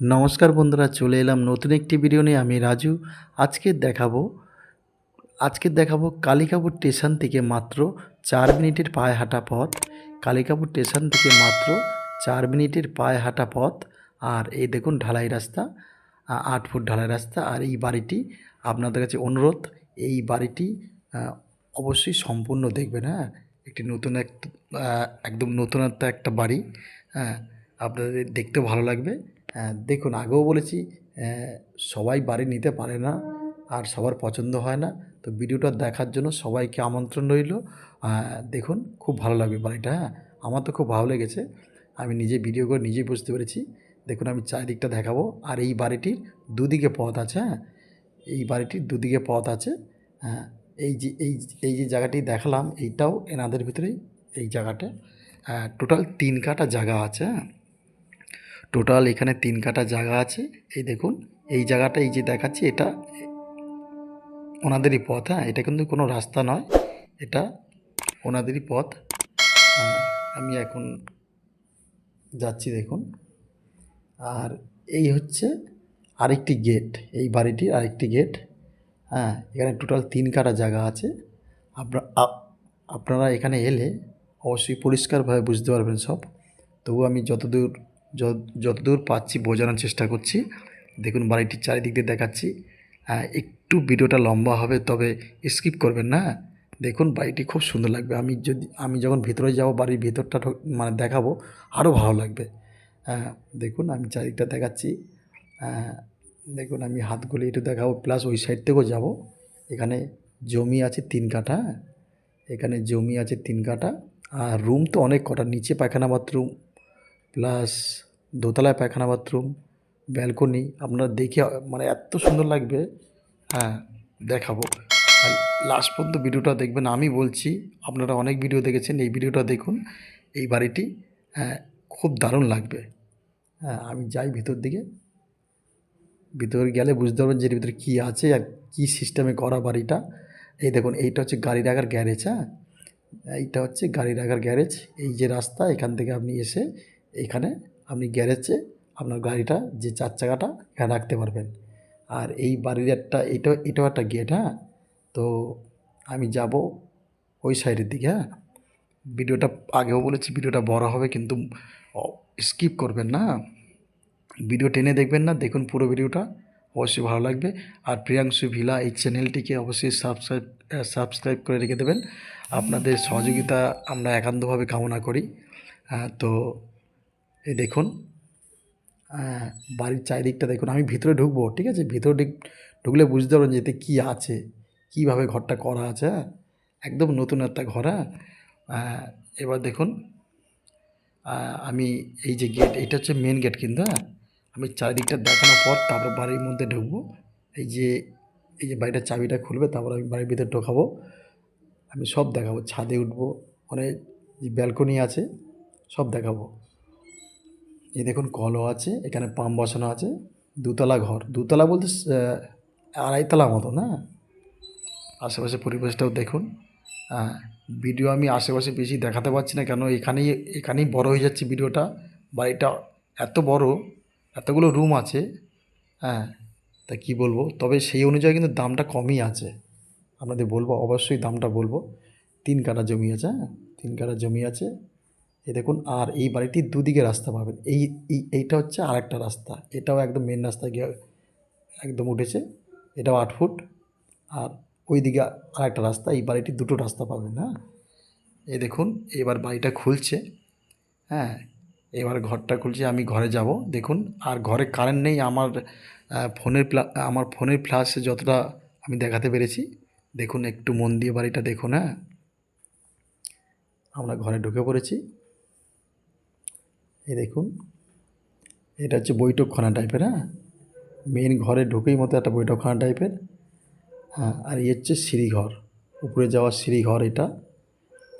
নমস্কার বন্ধুরা, চলে এলাম নতুন একটি ভিডিও নিয়ে। আমি রাজু। আজকে দেখাবো আজকে দেখাবো কালিকাপুর স্টেশন থেকে মাত্র চার মিনিটের পায়ে হাঁটা পথ। কালিকাপুর স্টেশন থেকে মাত্র চার মিনিটের পায়ে হাঁটা পথ। আর এই দেখুন ঢালাই রাস্তা আট ফুট ঢালাই রাস্তা। আর এই বাড়িটি আপনাদের কাছে অনুরোধ, এই বাড়িটি অবশ্যই সম্পূর্ণ দেখবেন হ্যাঁ? একটি নতুন এক একদম নতুনত্ব একটা বাড়ি হ্যাঁ? আপনাদের দেখতেও ভালো লাগবে। দেখুন, আগেও বলেছি সবাই বাড়ি নিতে পারে না আর সবার পছন্দ হয় না। তো ভিডিওটা দেখার জন্য সবাইকে আমন্ত্রণ রইল। দেখুন, খুব ভালো লাগবে বাড়িটা হ্যাঁ? আমার তো খুব ভালো লেগেছে। আমি নিজে ভিডিও করে নিজেই বুঝতে পেরেছি। দেখুন, আমি চারিদিকটা দেখাবো। আর এই বাড়িটির দুদিকে পথ আছে হ্যাঁ? এই বাড়িটির দুদিকে পথ আছে হ্যাঁ? এই যে, এই এই যে জায়গাটি দেখালাম, এইটাও এনাদের ভিতরেই, এই জায়গাটা। টোটাল তিন কাটা জায়গা আছে হ্যাঁ? টোটাল এখানে তিন কাটা জায়গা আছে। এই দেখুন এই জায়গাটা এই যে দেখাচ্ছি এটা ওনাদেরই পথ হ্যাঁ? এটা কিন্তু কোনো রাস্তা নয় এটা ওনাদেরই পথ। আহ, আমি এখন যাচ্ছি দেখুন। আর এই হচ্ছে আরেকটি গেট এই বাড়িটির আরেকটি গেট। হ্যাঁ এখানে টোটাল তিন কাটা জায়গা আছে। আপনার এখানে এলে অবশ্যই পরিষ্কারভাবে বুঝতে পারবেন সব। তবু আমি যতদূর যত- যতদূর পাচ্ছি বোঝানোর চেষ্টা করছি। দেখুন বাড়িটির চারিদিক দিয়ে দেখাচ্ছি। হ্যাঁ একটু ভিডিওটা লম্বা হবে তবে স্কিপ করবেন না। দেখুন বাড়িটি খুব সুন্দর লাগবে। আমি যদি আমি যখন ভিতরে যাব বাড়ির ভিতরটা মানে দেখাবো আরও ভালো লাগবে। হ্যাঁ দেখুন আমি চারিদিকটা দেখাচ্ছি। হ্যাঁ, দেখুন আমি হাতগুলি একটু দেখাবো। প্লাস ওই সাইড থেকেও যাব। এখানে জমি আছে তিন কাঠা। এখানে জমি আছে তিন কাঠা। আর রুম তো অনেক কটা। নিচে পায়খানা বাথরুম প্লাস দোতলায় পায়খানা বাথরুম, ব্যালকনি, আপনারা দেখে মানে এত সুন্দর লাগবে। হ্যাঁ দেখাবো। লাস্ট পর্যন্ত ভিডিওটা দেখবেন, আমি বলছি, আপনারা অনেক ভিডিও দেখেছেন, এই ভিডিওটা দেখুন, এই বাড়িটি হ্যাঁ খুব দারুণ লাগবে। হ্যাঁ আমি যাই ভিতর দিকে। ভিতরে গেলে বুঝতে পারবেন যে এর ভিতরে কী আছে আর কী সিস্টেমে করা বাড়িটা। এই দেখুন, এইটা হচ্ছে গাড়ি রাখার গ্যারেজ হ্যাঁ? এইটা হচ্ছে গাড়ি রাখার গ্যারেজ এই যে রাস্তা, এখান থেকে আপনি এসে এখানে আপনি গ্যারেজে আপনার গাড়িটা যে চার চাকাটা এখানে রাখতে পারবেন। আর এই বাড়ির একটা এটা এটাও একটা গেট হ্যাঁ? তো আমি যাব ওই সাইডের দিকে হ্যাঁ? ভিডিওটা আগেও বলেছি ভিডিওটা বড় হবে কিন্তু স্কিপ করবেন না। ভিডিও টেনে দেখবেন না দেখুন পুরো ভিডিওটা অবশ্যই ভালো লাগবে। আর প্রিয়াংশু ভিলা এই চ্যানেলটিকে অবশ্যই সাবস্ক্রাইব সাবস্ক্রাইব করে রেখে দেবেন। আপনাদের সহযোগিতা আমরা একান্তভাবে কামনা করি। হ্যাঁ, তো এই দেখুন বাড়ির চারিদিকটা দেখুন, আমি ভিতরে ঢুকবো, ঠিক আছে? ভিতরে ঢুক- ঢুকলে বুঝতে পারবেন যে এতে কী আছে, কীভাবে ঘরটা করা আছে হ্যাঁ? একদম নতুন একটা ঘর হ্যাঁ? এবার দেখুন আমি এই যে গেট এটা হচ্ছে মেন গেট কিন্তু হ্যাঁ? আমি চারিদিকটা দেখানোর পর তারপর বাড়ির মধ্যে ঢুকবো। এই যে এই যে বাড়িটার চাবিটা খুলবে, তারপর আমি বাড়ির ভিতরে ঢোকাবো। আমি সব দেখাবো, ছাদে উঠবো অনেক যে ব্যালকনি আছে, সব দেখাবো। এই দেখুন কলও আছে, এখানে পাম্প বসানো আছে, দুতলা ঘর। দুতলা বলতে আড়াইতলা মতো, না? আশেপাশে পরিবেশটাও দেখুন। হ্যাঁ ভিডিও আমি আশেপাশে বেশি দেখাতে পারছি না, কেন এখানেই এখানেই বড় হয়ে যাচ্ছে ভিডিওটা। বাড়িটা এত বড়, এতগুলো রুম আছে হ্যাঁ? তা কী বলব? তবে সেই অনুযায়ী কিন্তু দামটা কমই আছে। আপনাদের বলব, অবশ্যই দামটা বলব। তিন কাটা জমি আছে হ্যাঁ? তিন কাটা জমি আছে। এই দেখুন, আর এই বাড়িটির দুদিকে রাস্তা পাবেন। এই এই, এইটা হচ্ছে আরেকটা রাস্তা। এটাও একদম মেন রাস্তা গিয়ে একদম উঠেছে। এটাও আট ফুট। আর ওই দিকে আরেকটা রাস্তা, এই বাড়িটির দুটো রাস্তা পাবেন হ্যাঁ? এই দেখুন, এবার বাড়িটা খুলছে হ্যাঁ? এবার ঘরটা খুলছে, আমি ঘরে যাব। দেখুন, আর ঘরে কারেন্ট নেই, আমার ফোনের আমার ফোনের ফ্ল্যাশে যতটা আমি দেখাতে পেরেছি। দেখুন, একটু মন দিয়ে বাড়িটা দেখুন হ্যাঁ? আমরা ঘরে ঢুকে পড়েছি। এই দেখুন এটা হচ্ছে বৈঠকখানা টাইপের হ্যাঁ? মেন ঘরে ঢুকেই মতো একটা বৈঠকখানা টাইপের হ্যাঁ? আর এই হচ্ছে সিঁড়িঘর উপরে যাওয়ার সিঁড়িঘর এটা।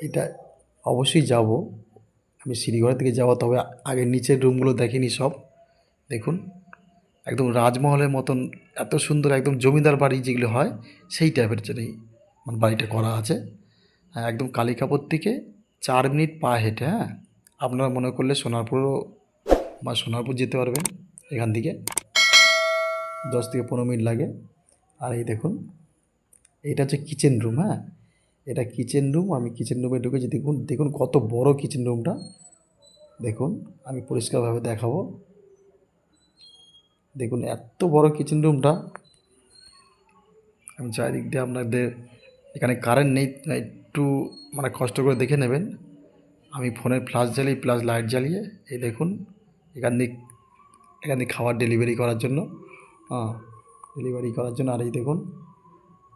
এটা অবশ্যই যাব। আমি সিঁড়িঘরের দিকে যাওয়া তবে আগে নিচের রুমগুলো দেখিনি সব। দেখুন একদম রাজমহলের মতন এত সুন্দর একদম জমিদার বাড়ি যেগুলো হয় সেই টাইপের যেন এই মানে বাড়িটা করা আছে। হ্যাঁ, একদম কালিকাপুর থেকে চার মিনিট পা হেঁটে হ্যাঁ? আপনারা মনে করলে সোনারপুরও বা সোনারপুর যেতে পারবেন এখান থেকে। দশ থেকে পনেরো মিনিট লাগে। আর এই দেখুন, এটা হচ্ছে কিচেন রুম হ্যাঁ? এটা কিচেন রুম আমি কিচেন রুমে ঢুকেছি দেখুন দেখুন কত বড় কিচেন রুমটা দেখুন, আমি পরিষ্কারভাবে দেখাবো। দেখুন, এত বড় কিচেন রুমটা আমি চারিদিক দিয়ে আপনাদের, এখানে কারেন্ট নেই, একটু মানে কষ্ট করে দেখে নেবেন। আমি ফোনের ফ্ল্যাশ জ্বালিয়ে প্লাস লাইট জ্বালিয়ে, এই দেখুন এখান দিয়ে এখান দিয়ে খাবার ডেলিভারি করার জন্য হ্যাঁ ডেলিভারি করার জন্য, আর এই দেখুন,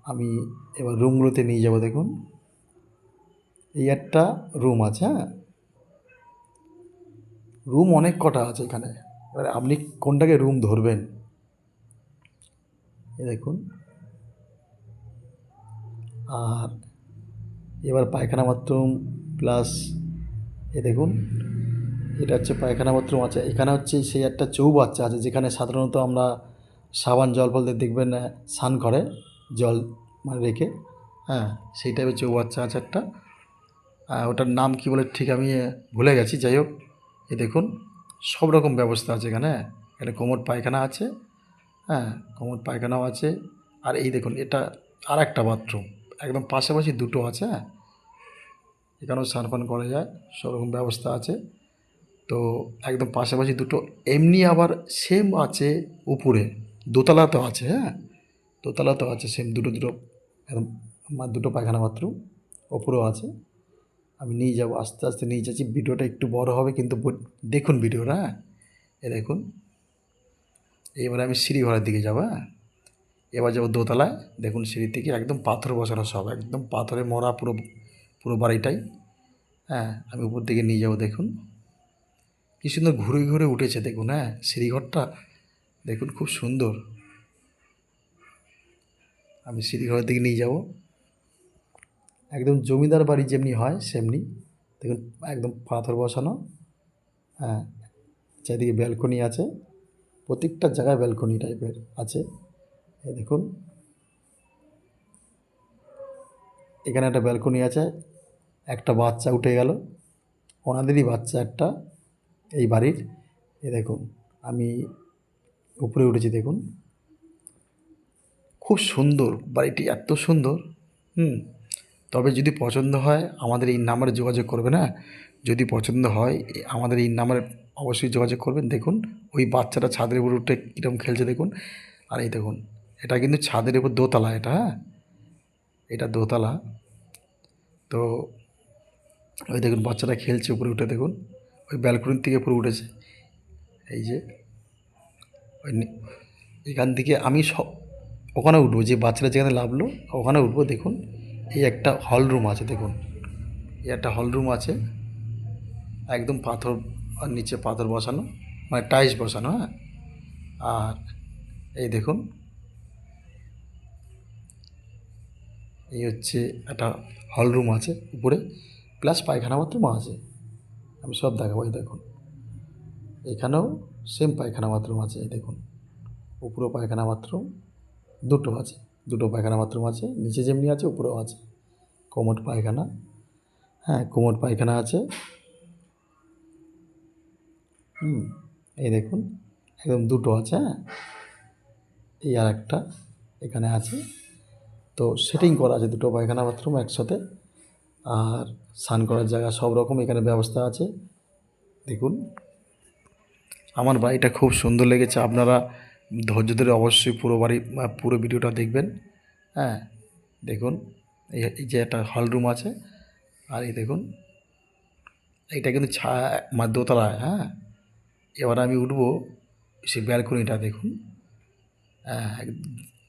আমি এবার রুমগুলোতে নিয়ে যাব, দেখুন। এই একটা রুম আছে হ্যাঁ। রুম অনেক কটা আছে এখানে। এবারে আপনি কোনটাকে রুম ধরবেন? এই দেখুন। আর এবার পায়খানা বাথরুম প্লাস এ দেখুন, এটা হচ্ছে পায়খানা বাথরুম আছে। এখানে হচ্ছে সেই একটা চৌবাচ্চা আছে, যেখানে সাধারণত আমরা সাবান, জল ফল দিয়ে দেখবেন স্নান করে, জল মানে রেখে হ্যাঁ সেই টাইপের চৌবাচ্চা আছে একটা। ওটার নাম কি বলে ঠিক আমি ভুলে গেছি, যাই হোক। এ দেখুন, সব রকম ব্যবস্থা আছে এখানে হ্যাঁ। এখানে কোমর পায়খানা আছে হ্যাঁ কোমর পায়খানাও আছে। আর এই দেখুন, এটা আর একটা বাথরুম, একদম পাশাপাশি দুটো আছে হ্যাঁ। এখানেও স্নান পান করা যায় সব রকম ব্যবস্থা আছে। তো একদম পাশাপাশি দুটো, এমনি আবার সেম আছে উপরে দোতলাতেও আছে হ্যাঁ? দোতলাতেও আছে সেম দুটো দুটো, একদম আমার দুটো পায়খানা বাথরুম ওপরেও আছে। আমি নিয়ে যাব, আস্তে আস্তে নিয়ে যাচ্ছি, ভিডিওটা একটু বড় হবে, কিন্তু দেখুন ভিডিওটা হ্যাঁ? এ দেখুন, এবারে আমি সিঁড়ি ঘরের দিকে যাব হ্যাঁ? এবার যাব দোতলায়, দেখুন সিঁড়ি থেকে একদম পাথর বসানো সব, একদম পাথরে মরা পুরো পুরো বাড়িটাই। হ্যাঁ আমি উপর দিকে নিয়ে যাব, দেখুন। কি সুন্দর ঘুরে ঘুরে উঠেছে, দেখুন হ্যাঁ সিঁড়িঘরটা। দেখুন, খুব সুন্দর। আমি সিঁড়িঘরের দিকে নিয়ে যাব। একদম জমিদার বাড়ি যেমনি হয়, সেমনি। দেখুন, একদম পাথর বসানো। হ্যাঁ চারিদিকে ব্যালকনি আছে। প্রত্যেকটা জায়গায় ব্যালকনি টাইপের আছে। দেখুন। এখানে একটা ব্যালকনি আছে। একটা বাচ্চা উঠে গেল। ওনাদেরই বাচ্চা একটা এই বাড়ির। এ দেখুন, আমি উপরে উঠেছি, দেখুন। খুব সুন্দর, বাড়িটি এত সুন্দর, হুম। তবে যদি পছন্দ হয়, আমাদের এই নাম্বারে যোগাযোগ করবেন হ্যাঁ যদি পছন্দ হয়, আমাদের এই নাম্বারে অবশ্যই যোগাযোগ করবেন। দেখুন, ওই বাচ্চাটা ছাদের উপর উঠে কীরকম খেলছে, দেখুন। আর এই দেখুন, এটা কিন্তু ছাদের উপর দোতলা, এটা হ্যাঁ। এটা দোতলা। তো ওই দেখুন, বাচ্চাটা খেলছে উপরে উঠে, দেখুন। ওই ব্যালকনির থেকে উপরে উঠেছে। এই যে, ওই এখান থেকে আমি সব ওখানে উঠবো, যে বাচ্চারা যেখানে লাভলো ওখানে উঠবো, দেখুন। এই একটা হল রুম আছে, দেখুন। এই একটা হল রুম আছে, একদম পাথর, আর নিচে পাথর বসানো মানে টাইলস বসানো হ্যাঁ? আর এই দেখুন, এই হচ্ছে একটা হল রুম আছে উপরে। প্লাস পায়খানা বাথরুমও আছে। আমি সব দেখাবো দেখুন। এখানেও সেম পায়খানা বাথরুম আছে দেখুন। উপরেও পায়খানা বাথরুম দুটো আছে। দুটো পায়খানা বাথরুম আছে, নিচে যেমনি আছে, উপরেও আছে। কোমট পায়খানা হ্যাঁ কোমট পায়খানা আছে। হুম, এই দেখুন, একদম দুটো আছে হ্যাঁ। এই আর একটা এখানে আছে। তো সেটিং করা আছে দুটো পায়খানা বাথরুম একসাথে। আর স্নান করার জায়গা সব রকম এখানে ব্যবস্থা আছে। দেখুন, আমার বাড়িটা খুব সুন্দর লেগেছে। আপনারা ধৈর্য ধরে অবশ্যই পুরো বাড়ি পুরো ভিডিওটা দেখবেন। হ্যাঁ দেখুন, এই যে একটা হল রুম আছে। আর এই দেখুন, এইটা কিন্তু ছা দোতলায় হ্যাঁ। এবার আমি উঠবো সেই ব্যালকনিটা, দেখুন। হ্যাঁ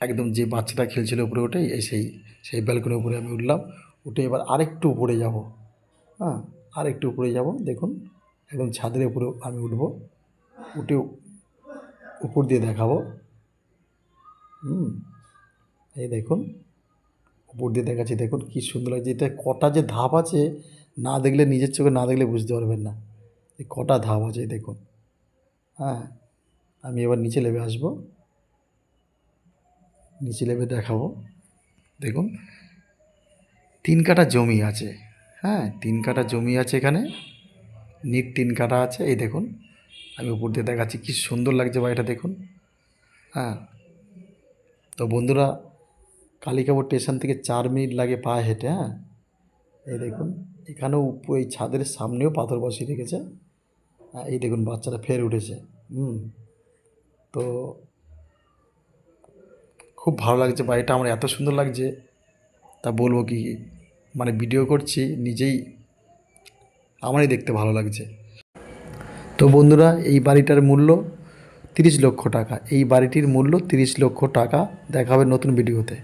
একদম যে বাচ্চাটা খেলছিল উপরে এই সেই সেই ব্যালকনির উপরে আমি উঠলাম। উঠে এবার আরেকটু উপরে যাব। হ্যাঁ আরেকটু উপরে যাব। দেখুন, একদম ছাদের উপরে আমি উঠব। উঠে উপর দিয়ে দেখাবো। হুম, এই দেখুন, উপর দিয়ে দেখাচ্ছি। দেখুন, কী সুন্দর লাগছে। এটা কটা যে ধাপ আছে, না দেখলে, নিজের চোখে না দেখলে বুঝতে পারবেন না। এই কটা ধাপ আছে দেখুন। হ্যাঁ আমি এবার নিচে নেমে আসব। নিচে নেমে দেখাবো। দেখুন তিন কাঠা জমি আছে। হ্যাঁ তিন কাঠা জমি আছে এখানে। নিট তিন কাঠা আছে এই দেখুন। আমি উপর দিয়ে দেখাচ্ছি কী সুন্দর লাগছে বাড়িটা দেখুন। হ্যাঁ তো বন্ধুরা কালিকাপুর স্টেশন থেকে চার মিনিট লাগে পায়ে হেঁটে হ্যাঁ। এই দেখুন এখানেও উপ- এই ছাদের সামনেও পাথর বসিয়ে রেখেছে। হ্যাঁ, এই দেখুন বাচ্চাটা ফের উঠেছে হুম। তো খুব ভালো লাগছে বাড়িটা আমার এত সুন্দর লাগছে তা বলব কি মানে ভিডিও করছি, নিজেই আমারই দেখতে ভালো লাগছে। তো বন্ধুরা, এই বাড়িটার মূল্য তিরিশ লক্ষ টাকা। এই বাড়িটির মূল্য তিরিশ লক্ষ টাকা। দেখাবে নতুন ভিডিওতে।